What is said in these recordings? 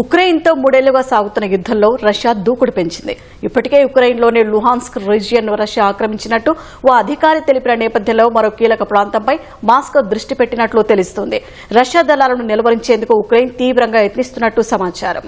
ఉక్రెయిన్తో మూడేళ్ళుగా సాగుతున్న యుద్ధంలో రష్యా దూకుడు పెంచింది. ఇప్పటికే ఉక్రెయిన్లోని లుహాన్స్క్ రీజియన్ రష్యా ఆక్రమించినట్టు ఓ అధికారి తెలిపిన నేపథ్యంలో మరో కీలక ప్రాంతంపై మాస్కో దృష్టి పెట్టినట్లు తెలుస్తోంది. రష్యా దళాలను నిలువరించేందుకు ఉక్రెయిన్ తీవ్రంగా యత్నిస్తున్నట్టు సమాచారం.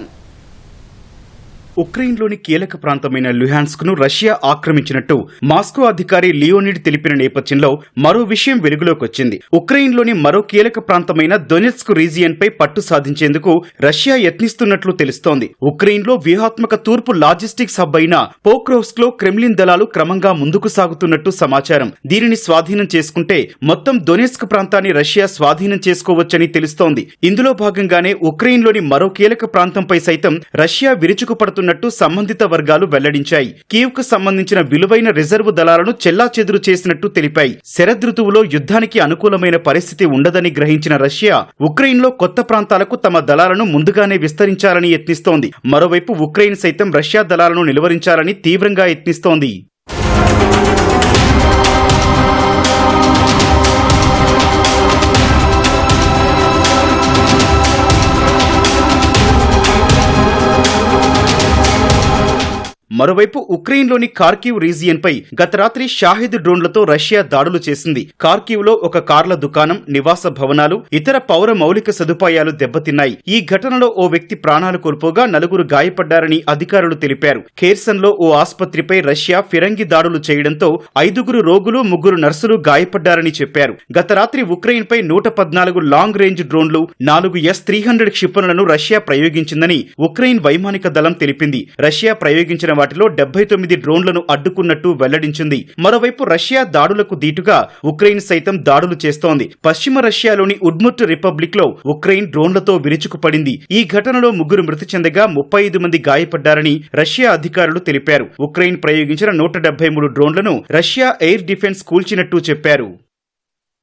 ఉక్రెయిన్లోని కీలక ప్రాంతమైన లుహాన్స్క్ను రష్యా ఆక్రమించినట్టు మాస్కో అధికారి లియోనిడ్ తెలిపిన నేపథ్యంలో మరో విషయం వెలుగులోకి వచ్చింది. ఉక్రెయిన్లోని మరో కీలక ప్రాంతమైన దొనెత్స్క్ రీజియన్పై పట్టు సాధించేందుకు రష్యా యత్నిస్తున్నట్లు తెలుస్తోంది. ఉక్రెయిన్లో వ్యూహాత్మక తూర్పు లాజిస్టిక్స్ హబ్ అయిన పోక్రోవ్స్క్లో క్రెమ్లిన్ దళాలు క్రమంగా ముందుకు సాగుతున్నట్టు సమాచారం. దీనిని స్వాధీనం చేసుకుంటే మొత్తం దొనెత్స్క్ ప్రాంతాన్ని రష్యా స్వాధీనం చేసుకోవచ్చని తెలుస్తోంది. ఇందులో భాగంగానే ఉక్రెయిన్లోని మరో కీలక ప్రాంతంపై సైతం రష్యా విరుచుకుపడుతున్న విరుచుకుపడుతున్నట్టు సంబంధిత వర్గాలు వెల్లడించాయి. కీవ్కు సంబంధించిన విలువైన రిజర్వ్ దళాలను చెల్లాచెదురు చేసినట్టు తెలిపాయి. శరదృతువులో యుద్ధానికి అనుకూలమైన పరిస్థితి ఉండదని గ్రహించిన రష్యా ఉక్రెయిన్లో కొత్త ప్రాంతాలకు తమ దళాలను ముందుగానే విస్తరించాలని యత్నిస్తోంది. మరోవైపు ఉక్రెయిన్ సైతం రష్యా దళాలను నిలువరించాలని తీవ్రంగా యత్నిస్తోంది. మరోవైపు ఉక్రెయిన్లోని కార్కివ్ రీజియన్ పై గత రాత్రి షాహిద్ డ్రోన్లతో రష్యా దాడులు చేసింది. కార్కివ్లో ఒక కార్ల దుకాణం నివాస భవనాలు ఇతర పౌర మౌలిక సదుపాయాలు దెబ్బతిన్నాయి. ఈ ఘటనలో ఓ వ్యక్తి ప్రాణాలు కోల్పోగా నలుగురు గాయపడ్డారని అధికారులు తెలిపారు. కేర్సన్లో ఓ ఆసుపత్రిపై రష్యా ఫిరంగి దాడులు చేయడంతో ఐదుగురు రోగులు ముగ్గురు నర్సులు గాయపడ్డారని చెప్పారు. గత రాత్రి ఉక్రెయిన్ పై నూట పద్నాలుగు లాంగ్ రేంజ్ డ్రోన్లు నాలుగు ఎస్ త్రీ హండ్రెడ్ క్షిపణులను రష్యా ప్రయోగించిందని ఉక్రెయిన్ వైమానిక దళం తెలిపింది. రష్యా ప్రయోగించిన వాటిలో డెబ్బై తొమ్మిది డ్రోన్లను అడ్డుకున్నట్టు వెల్లడించింది. మరోవైపు రష్యా దాడులకు దీటుగా ఉక్రెయిన్ సైతం దాడులు చేస్తోంది. పశ్చిమ రష్యాలోని ఉడ్ముట్ రిపబ్లిక్లో ఉక్రెయిన్ డ్రోన్లతో విరుచుకుపడింది. ఈ ఘటనలో ముగ్గురు మృతి చెందగా ముప్పై ఐదు మంది గాయపడ్డారని రష్యా అధికారులు తెలిపారు. ఉక్రెయిన్ ప్రయోగించిన నూట డెబ్బై మూడు డ్రోన్లను రష్యా ఎయిర్ డిఫెన్స్ కూల్చినట్టు చెప్పారు.